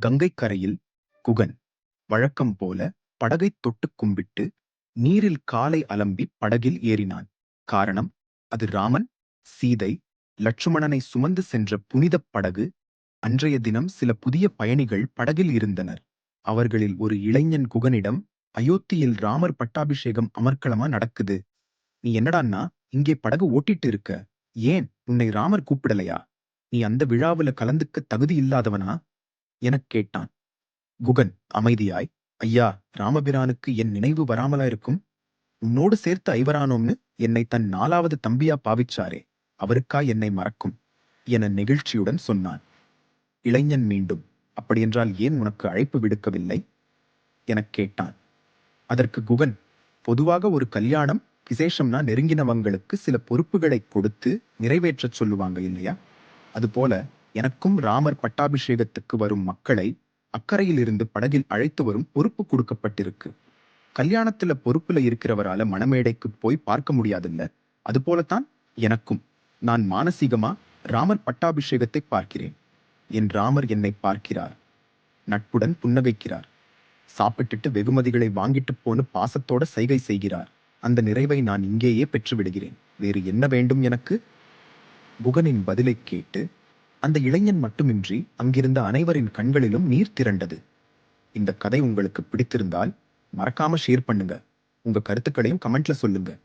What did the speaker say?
கங்கைக் கரையில் குகன் வழக்கம் போல படகைத் தொட்டுக் கும்பிட்டு நீரில் காலை அலம்பி படகில் ஏறினான். காரணம் அது ராமன் சீதை லட்சுமணனை சுமந்து சென்ற புனிதப் படகு. அன்றைய தினம் சில புதிய பயணிகள் படகில் இருந்தனர். அவர்களில் ஒரு இளைஞன் குகனிடம் அயோத்தியில் ராமர் பட்டாபிஷேகம் அமர்க்களமா நடக்குது? நீ என்னடான்னா இங்கே படகு ஓட்டிட்டு இருக்க. ஏன் உன்னை ராமர் கூப்பிடலையா? நீ அந்த விழாவுல கலந்துக்க தகுதி இல்லாதவனா? எனக் கேட்டான். குகன் அமைதியாய். ஐயா ராமபிரானுக்கு என் நினைவு வராமலா இருக்கும்? உன்னோடு சேர்த்து ஐவரானோம்னு என்னை தன் நாலாவது தம்பியா பாவிச்சாரே. அவருக்கா என்னை மறக்கும்? என நெகிழ்ச்சியுடன் சொன்னான். இளைஞன் மீண்டும் அப்படியென்றால் ஏன் உனக்கு அழைப்பு விடுக்கவில்லை? எனக் கேட்டான். அதற்கு குகன் பொதுவாக ஒரு கல்யாணம் விசேஷம்னா நெருங்கினவங்களுக்கு சில பொறுப்புகளை கொடுத்து நிறைவேற்றச் சொல்லுவாங்க இல்லையா? அதுபோல எனக்கும் ராமர் பட்டாபிஷேகத்துக்கு வரும் மக்களை அக்கறையிலிருந்து படகில் அழைத்து வரும் பொறுப்பு கொடுக்கப்பட்டிருக்கு. கல்யாணத்துல பொறுப்புல இருக்கிறவரால மணமேடைக்கு போய் பார்க்க முடியாதுல்ல. அதுபோலத்தான் எனக்கும். நான் மானசீகமா ராமர் பட்டாபிஷேகத்தை பார்க்கிறேன். என் ராமர் என்னை பார்க்கிறார். நட்புடன் புன்னகைக்கிறார். சாப்பிட்டுட்டு வெகுமதிகளை வாங்கிட்டு போன பாசத்தோட சைகை செய்கிறார். அந்த நிறைவை நான் இங்கேயே பெற்று விடுகிறேன் வேறு என்ன வேண்டும் எனக்கு? புகனின் பதிலை கேட்டு அந்த இளைஞன் மட்டுமின்றி அங்கிருந்த அனைவரின் கண்களிலும் நீர் திரண்டது. இந்த கதை உங்களுக்கு பிடித்திருந்தால் மறக்காம ஷேர் பண்ணுங்க. உங்க கருத்துக்களையும் கமெண்ட்ல சொல்லுங்க.